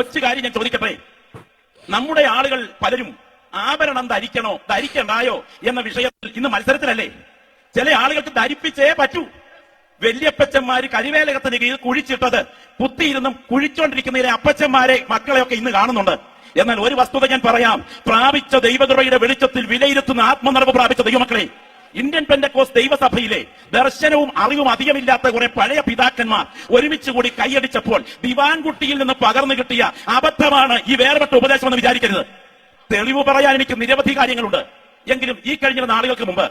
കൊച്ചു കാര്യം ഞാൻ ചോദിക്കട്ടെ? നമ്മുടെ ആളുകൾ പലരും ആഭരണം ധരിക്കണോ ധരിക്കണ്ടായോ എന്ന വിഷയത്തിൽ ഇന്ന് മത്സരത്തിലല്ലേ? ചില ആളുകൾക്ക് ധരിപ്പിച്ചേ പറ്റൂ. വല്യപ്പച്ചന്മാര് കരിവേലകത്തിന് കീഴിൽ കുഴിച്ചിട്ടത് കുത്തിയിരുന്നും കുഴിച്ചോണ്ടിരിക്കുന്നതിലെ അപ്പച്ചന്മാരെ മക്കളെയൊക്കെ ഇന്ന് കാണുന്നുണ്ട്. എന്നാൽ ഒരു വസ്തുത ഞാൻ പറയാം. പ്രാപിച്ച ദൈവകൃപയുടെ വെളിച്ചത്തിൽ വിലയിരുത്തുന്ന ആത്മനിറവ് പ്രാപിച്ച ദൈവമക്കളെ ഇന്ത്യൻ പെന്തക്കോസ് ദൈവസഭയിലെ ദർശനവും അറിവും അധികമില്ലാത്ത കുറെ പഴയ പിതാക്കന്മാർ ഒരുമിച്ച് കൂടി കൈയടിച്ചപ്പോൾ ദിവാൻകുട്ടിയിൽ നിന്ന് പകർന്നു കിട്ടിയ അബദ്ധമാണ് ഈ വേർപെട്ട ഉപദേശം എന്ന് വിചാരിക്കരുത്. തെളിവ് പറയാൻ എനിക്ക് നിരവധി കാര്യങ്ങളുണ്ട്. എങ്കിലും ഈ കഴിഞ്ഞ നാളുകൾക്ക് മുമ്പ്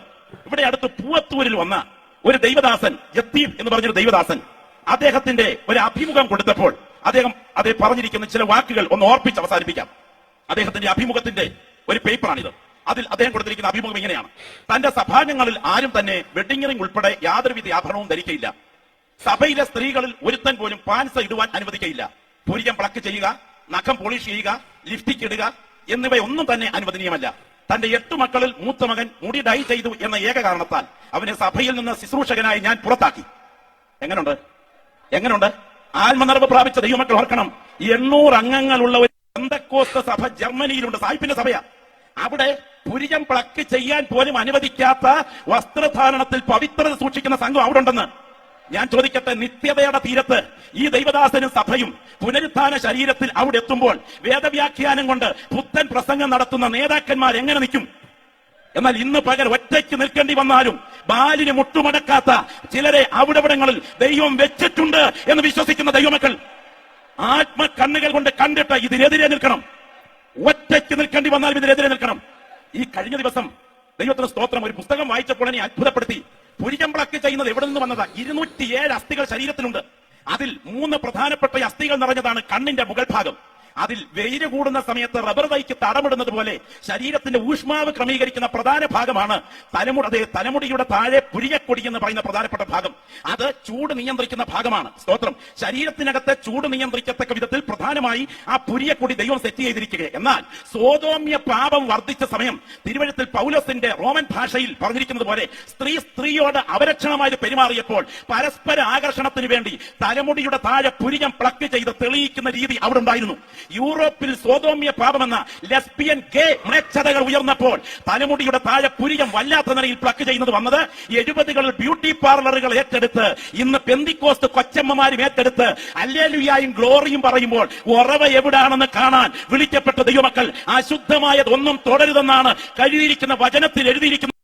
ഇവിടെ അടുത്ത് പൂവത്തൂരിൽ വന്ന ഒരു ദൈവദാസൻ യത്തീം എന്ന് പറഞ്ഞൊരു ദൈവദാസൻ അദ്ദേഹത്തിന്റെ ഒരു അഭിമുഖം കൊടുത്തപ്പോൾ അദ്ദേഹം അതേ പറഞ്ഞിരിക്കുന്ന ചില വാക്കുകൾ ഒന്ന് ഓർപ്പിച്ച് അവസാനിപ്പിക്കാം. അദ്ദേഹത്തിന്റെ അഭിമുഖത്തിന്റെ ഒരു പേപ്പറാണിത്. അതിൽ അദ്ദേഹം കൊടുത്തിരിക്കുന്ന അഭിമുഖം ഇങ്ങനെയാണ്. തന്റെ സഭാംഗങ്ങളിൽ ആരും തന്നെ വെഡിംഗ് റിംഗ് ഉൾപ്പെടെ യാതൊരുവിധ ആഭരണവും ധരിക്കയില്ല. സഭയിലെ സ്ത്രീകളിൽ ഒരുത്തൻ പോലും പാൻസ് ഇടുവാൻ അനുവദിക്കയില്ല. പുരികം പ്ലക്ക് ചെയ്യുക നഖം പോളിഷ് ചെയ്യുക ലിഫ്റ്റിക്ക് ഇടുക എന്നിവയൊന്നും തന്നെ അനുവദനീയമല്ല. തന്റെ എട്ടു മക്കളിൽ മൂത്ത മകൻ മുടി ഡൈ ചെയ്തു എന്ന ഏക കാരണത്താൽ അവനെ സഭയിൽ നിന്ന് ശുശ്രൂഷകനായി ഞാൻ പുറത്താക്കി. എങ്ങനുണ്ട്? എങ്ങനുണ്ട്? ആത്മനിർഭ പ്രാപിച്ച ദൈവമക്കൾ ഓർക്കണം. എണ്ണൂറ് അംഗങ്ങളുള്ള ഒരു സഭ ജർമ്മനിയിലുണ്ട്. സായിപ്പിന്റെ സഭയാ. അവിടെ പുരികം പ്ലക്ക് ചെയ്യാൻ പോലും അനുവദിക്കാത്ത വസ്ത്രധാരണത്തിൽ പവിത്രത സൂക്ഷിക്കുന്ന സംഘം അവിടെ ഉണ്ടെന്ന്. ഞാൻ ചോദിക്കട്ടെ നിത്യതയുടെ തീരത്ത് ഈ ദൈവദാസനും സഭയും പുനരുത്ഥാന ശരീരത്തിൽ അവിടെ എത്തുമ്പോൾ വേദവ്യാഖ്യാനം കൊണ്ട് പുത്തൻ പ്രസംഗം നടത്തുന്ന നേതാക്കന്മാർ എങ്ങനെ നിൽക്കും? എന്നാൽ ഇന്ന് പകൽ ഒറ്റയ്ക്ക് നിൽക്കേണ്ടി വന്നാലും ബാലിന് മുട്ടുമടക്കാത്ത ചിലരെ അവിടെവിടങ്ങളിൽ ദൈവം വെച്ചിട്ടുണ്ട് എന്ന് വിശ്വസിക്കുന്ന ദൈവമക്കൾ ആത്മ കണ്ണുകൾ കൊണ്ട് കണ്ടിട്ട് ഇതിനെതിരെ നിൽക്കണം. ഒറ്റയ്ക്ക് നിൽക്കേണ്ടി വന്നാൽ ഇതിനെതിരെ നിൽക്കണം. ഈ കഴിഞ്ഞ ദിവസം ദൈവത്തിന് സ്തോത്രം. ഒരു പുസ്തകം വായിച്ചപ്പോൾ എന്നെ അത്ഭുതപ്പെടുത്തി. പുരിചമ്പളക്ക് ചെയ്യുന്നത് എവിടെ നിന്ന് വന്നതാ? ഇരുന്നൂറ്റിയേഴ് അസ്ഥികൾ ശരീരത്തിലുണ്ട്. അതിൽ മൂന്ന് പ്രധാനപ്പെട്ട അസ്ഥികൾ നിറഞ്ഞതാണ് കണ്ണിന്റെ മുകൾ ഭാഗം. അതിൽ വെയിൽ കൂടുന്ന സമയത്ത് റബ്ബർ തൈക്ക് തടമിടുന്നത് പോലെ ശരീരത്തിന്റെ ഊഷ്മാവ് ക്രമീകരിക്കുന്ന പ്രധാന ഭാഗമാണ് തലമുട. തലമുടിയുടെ താഴെ പുരിയക്കൊടി എന്ന് പറയുന്ന പ്രധാനപ്പെട്ട ഭാഗം. അത് ചൂട് നിയന്ത്രിക്കുന്ന ഭാഗമാണ്. സ്തോത്രം. ശരീരത്തിനകത്തെ ചൂട് നിയന്ത്രിക്കത്തക്ക വിധത്തിൽ പ്രധാനമായി ആ പുരിയക്കൊടി ദൈവം സെറ്റ് ചെയ്തിരിക്കുക എന്നാൽ സോതോമ്യ പാപം വർദ്ധിച്ച സമയം തിരുവഴുത്തിൽ പൗലോസിന്റെ റോമൻ ഭാഷയിൽ പറഞ്ഞിരിക്കുന്നത് പോലെ സ്ത്രീ സ്ത്രീയോട് അവരക്ഷണമായി പെരുമാറിയപ്പോൾ പരസ്പര ആകർഷണത്തിന് വേണ്ടി തലമുടിയുടെ താഴെ പുരിയം പ്ലക്ക് ചെയ്ത് തെളിയിക്കുന്ന രീതി അവിടെ ഉണ്ടായിരുന്നു. യൂറോപ്പിൽ സ്വതോമ്യ എന്ന ലെസ്ബിയൻ ഗേ മ്ലേച്ഛതകൾ ഉയർന്നപ്പോൾ തലമുടിയുടെ താഴെ പുരിയം വല്ലാത്ത നിലയിൽ പ്ലക്ക് ചെയ്യുന്നത് വന്നത് എഴുപതുകളിൽ ബ്യൂട്ടി പാർലറുകൾ ഏറ്റെടുത്ത് ഇന്ന് പെന്തിക്കോസ്റ്റ് കൊച്ചമ്മമാരും ഏറ്റെടുത്ത് അല്ലേലുയായും ഗ്ലോറിയും പറയുമ്പോൾ ഉറവ എവിടാണെന്ന് കാണാൻ വിളിക്കപ്പെട്ട ദൈവമക്കൾ അശുദ്ധമായതൊന്നും തുടരുതെന്നാണ് കഴിഞ്ഞിരിക്കുന്ന വചനത്തിൽ എഴുതിയിരിക്കുന്ന